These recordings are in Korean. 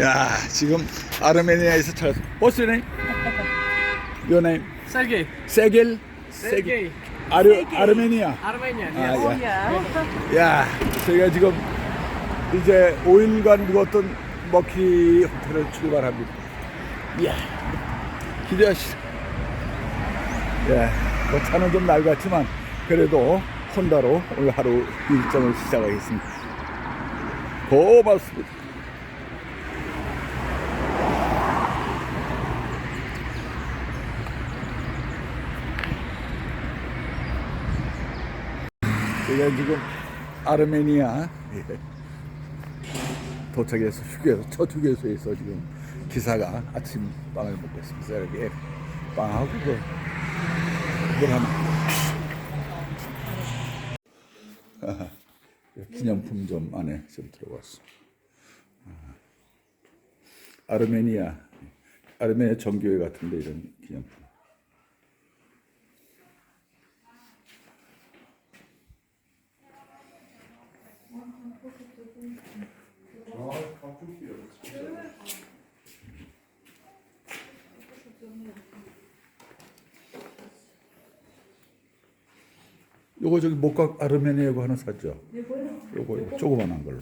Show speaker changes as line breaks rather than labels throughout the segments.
야 지금 아르메니아에서 찾았어. What's your name? Your name?
Sergey.
세겔?
Sergey.
아르 아르메니아.
Armenian.
아. 야. 야, 저희가 지금 이제 5일간 묵었던 머키 호텔을 출발합니다. 이야, 기대하시죠. 예, 뭐 차는 좀 낡았지만 그래도 혼다로 오늘 하루 일정을 시작하겠습니다. 고맙습니다. 저희가 지금 아르메니아. 예, 도착해서 휴게소 첫 휴게소에서 지금 기사가 아침 빵을 먹고 있습니다. 이렇게 빵하고 그 그걸 하나 기념품점 안에 좀 들어왔어. 아, 아르메니아. 아르메니아 정교회 같은데 이런 기념품. 요거 저기 목각 아르메니아고 하나 샀죠? 요거 조그만한 걸로.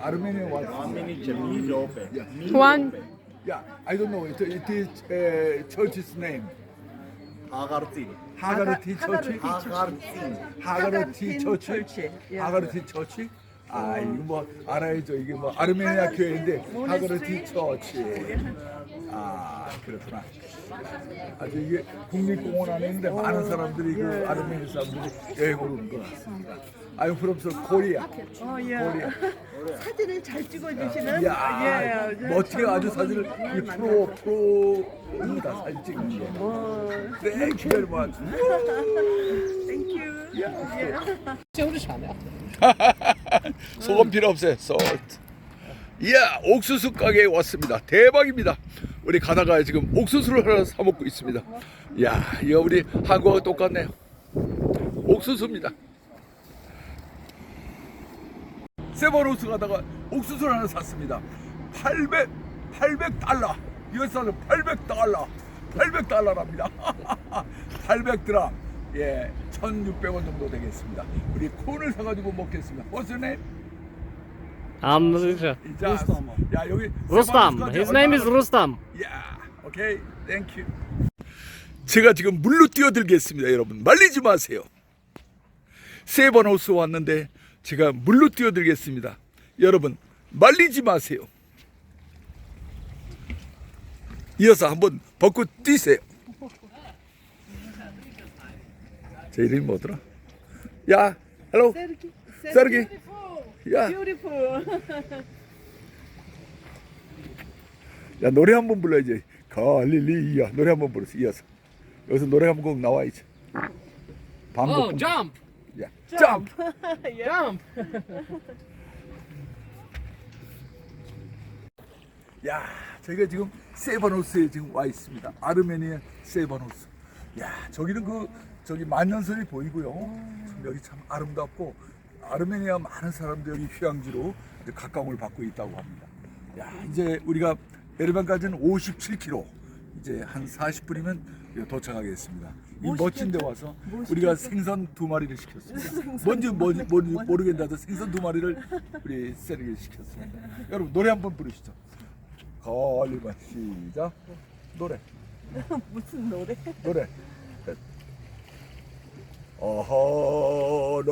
Yeah, Armenia was.
One.
Yeah, I don't know. It, it is uh, church's name.
Agartin.
하가르티 처치.
Agartin.
하가르티 처치. 하가르티 처치. 아 이거 뭐 알아야죠. 이게 뭐 아르메니아 교회인데 하가르티 처치. 아 그렇구나. 아주 이게 국립공원 안에 있는데 많은 사람들이 그 아르메니아 사람들이 여행을 온것 같습니다. I'm from Korea.
어, 예.
Korea.
사진을 잘 찍어주시는
야,
예,
멋지게 아주 사진을 이 프로 프로입니다 사진 찍는 게. Thank you very much.
땡큐.
소금 필요 없어요. salt. 이야, 옥수수 가게에 왔습니다. 대박입니다. 우리 가다가 지금 옥수수를 하나 사 먹고 있습니다. 야, 이거 우리 한국하고 똑같네요. 옥수수입니다. 세버로스 가다가 옥수수를 하나 샀습니다. 800, 800달러. 이거 사서 800달러. 800달러랍니다. 800드람. 예, 1600원 정도 되겠습니다. 우리 콘을 사가지고 먹겠습니다. What's your name?
I'm Rustam.
자, 야, 여기
Rustam. His name is Rustam.
야, 오케이, 땡큐. 제가 지금 물로 뛰어들겠습니다, 여러분. 말리지 마세요. 세번 호수 왔는데 제가 물로 뛰어들겠습니다. 여러분, 말리지 마세요. 이어서 한번 벗고 뛰세요. 제 이름이 뭐더라? 야, 헬로, 세르기. 야. 야 노래 한 번 불러야지. 갈릴리야 노래 한 번 불러서 이어서 여기서 노래 한 곡 나와야지. 반복.
Oh, jump.
야, 점프.
Jump.
야, 저희가 지금 세바노스에 지금 와 있습니다. 아르메니아 세바노스. 야, 저기는 그 저기 만년설이 보이고요. 참 여기 참 아름답고 아르메니아 많은 사람들이 여기 휴양지로 이제 각광을 받고 있다고 합니다. 야, 이제 우리가 에르반까지는 57km. 이제 한 40분이면 도착하겠습니다. 이 멋진 데 와서 우리가 생선 두 마리를 시켰습니다. 뭔지 뭔지 뭔지 모르겠는데 생선 두 마리를 우리 세르게 시켰습니다. 여러분 노래 한번 부르시죠. 걸리면 시작 노래
무슨 노래?
노래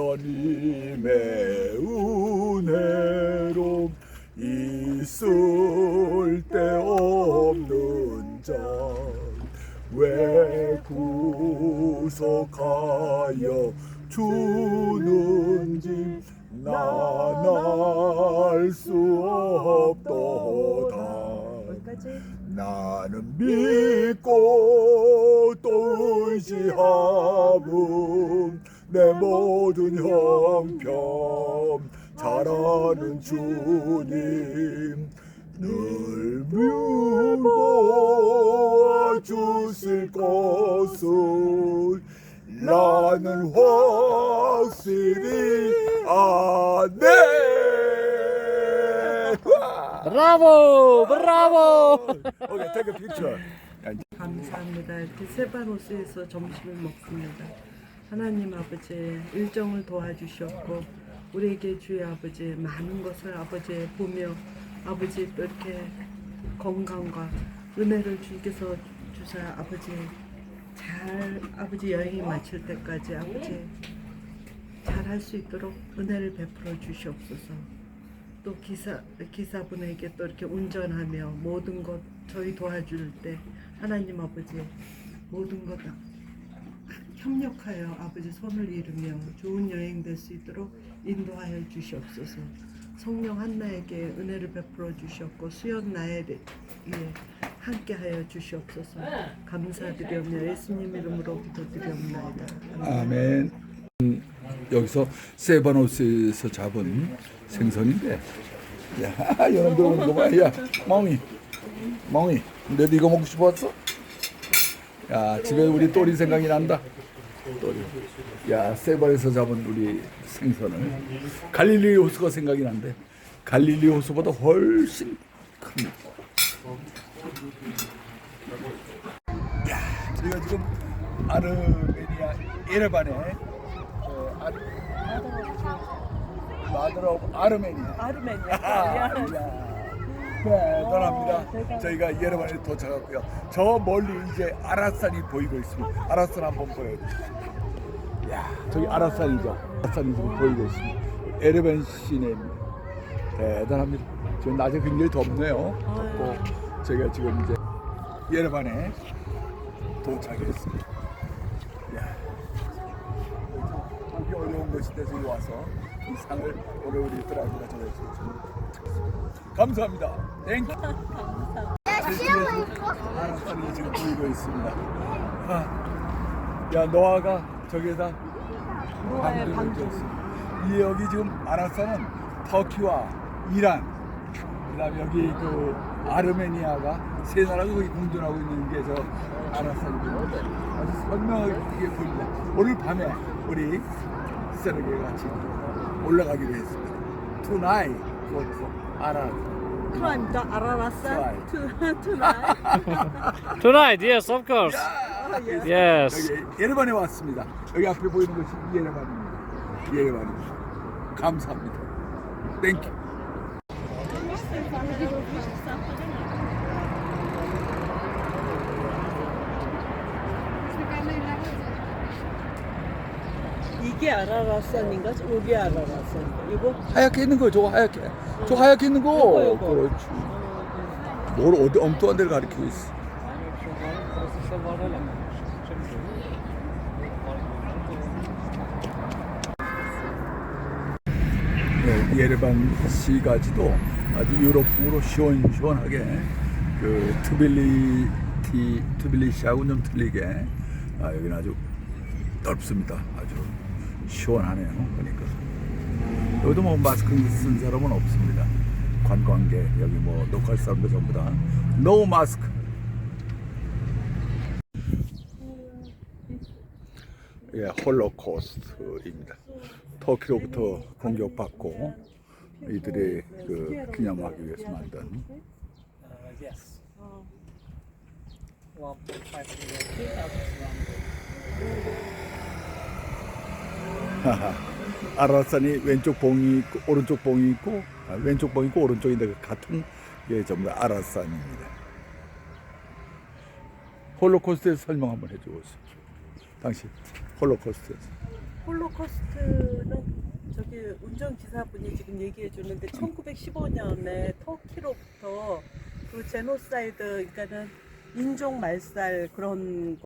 하나님의 은혜로 있을 때 없는 자 왜 구속하여 주는지 나날 수 없도다. 나는 믿고 또 의지함은 내 모든 형편 잘하는 주님 늘 물고 주실 것을 나는 확실히 아네
브라보! 브라보!
오케이, take a picture.
감사합니다. 이렇게 세바노스에서 점심을 먹습니다. 하나님 아버지 일정을 도와주셨고 우리에게 주의 아버지 많은 것을 아버지 보며 아버지 또 이렇게 건강과 은혜를 주께서 주사 아버지 잘 아버지 여행이 마칠 때까지 아버지 잘 할 수 있도록 은혜를 베풀어 주시옵소서. 또 기사 기사분에게 또 이렇게 운전하며 모든 것 저희 도와줄 때 하나님 아버지 모든 것 협력하여 아버지 손을 이루며 좋은 여행 될 수 있도록 인도하여 주시옵소서. 성령 한나에게 은혜를 베풀어 주셨고 수연 나에게 함께하여 주시옵소서. 감사드리며 예수님 이름으로 기도드리옵나이다. 아멘.
아멘. 음, 여기서 세바노스에서 잡은 생선인데, 야, 여러분들 오는 거 봐, 야, 멍이, 멍이. 너도 이거 먹고 싶었어? 야, 집에 우리 또리 생각이 난다. 또리. 야, 세바에서 잡은 우리 생선을 갈릴리 호수가 생각이 난대. 갈릴리 호수보다 훨씬 큽니다. 야, 저희가 지금 아르메니아 예레반에 어, 아르 마더 오브 아르메니아
아르메니아.
아, 대단합니다. 저희가 예레반에 도착했고요. 저 멀리 이제 아라산이 보이고 있습니다. 아라산 한번 보여주세요. 야, 저기 아라산이죠. 아라산이 지금 보이고 있습니다. 예레반 시내입니다. 대단합니다. 지금 낮에 굉장히 덥네요. 덥고 저희가 지금 이제 예레반에 도착했습니다. 야, 저기 와서 이 상을 오늘 우리 드라이브가 정해주셨습니다. 감사합니다. 땡큐. 아라산이 지금 보이고 있습니다. 아, 야 노아가 저기에다 방주를 지었습니다. 이 여기 지금 아라산은 터키와 이란, 그다음에 여기 그 아르메니아가 세 나라가 거기 공존하고 있는 게 저 아라산이거든요. 아주 선명하게 보입니다. 오늘 밤에 우리 세르게 같이 올라가기로 했습니다. Tonight.
투안 더 알아봤어?
Tonight.
투 투나.
Tonight, yes, of course. Yes.
여기 예레반에 왔습니다. 여기 앞에 보이는 것이 예레반입니다. 예레반입니다. 감사합니다. 땡큐.
이게 아라라산인가? 여기 아라라산. 이거
하얗게 있는 거 저거 하얗게. 저 하얗게 있는 거.
요거, 요거.
그렇지. 뭘 어디 엉뚱한 데를 가리키고 있어. 네, 예레반 시가지도 아주 유럽풍으로 시원시원하게 그 트빌리티 트빌리시하고는 좀 틀리게 아, 여기는 아주 넓습니다. 아주 시원하네요. 그러니까 여기도 뭐 마스크 쓴 사람은 없습니다. 관광객 여기 뭐 로컬 사람들 전부 다 노 마스크. 예, 홀로코스트입니다. 터키로부터 공격받고 이들이 그 기념하기 위해서 만든
Uh, yes. 1.5 million, 2,000
아라산이 왼쪽 봉이 있고 오른쪽 봉이 있고 아, 왼쪽 봉이 있고 오른쪽인데 그 같은 게 전부 다 아라산입니다. 홀로코스트에서 설명 한번 해주세요. 당시 홀로코스트에서.
홀로코스트는 저기 운전기사분이 지금 얘기해 주는데 1915년에 터키로부터 그 제노사이드 그러니까는 인종 말살 그런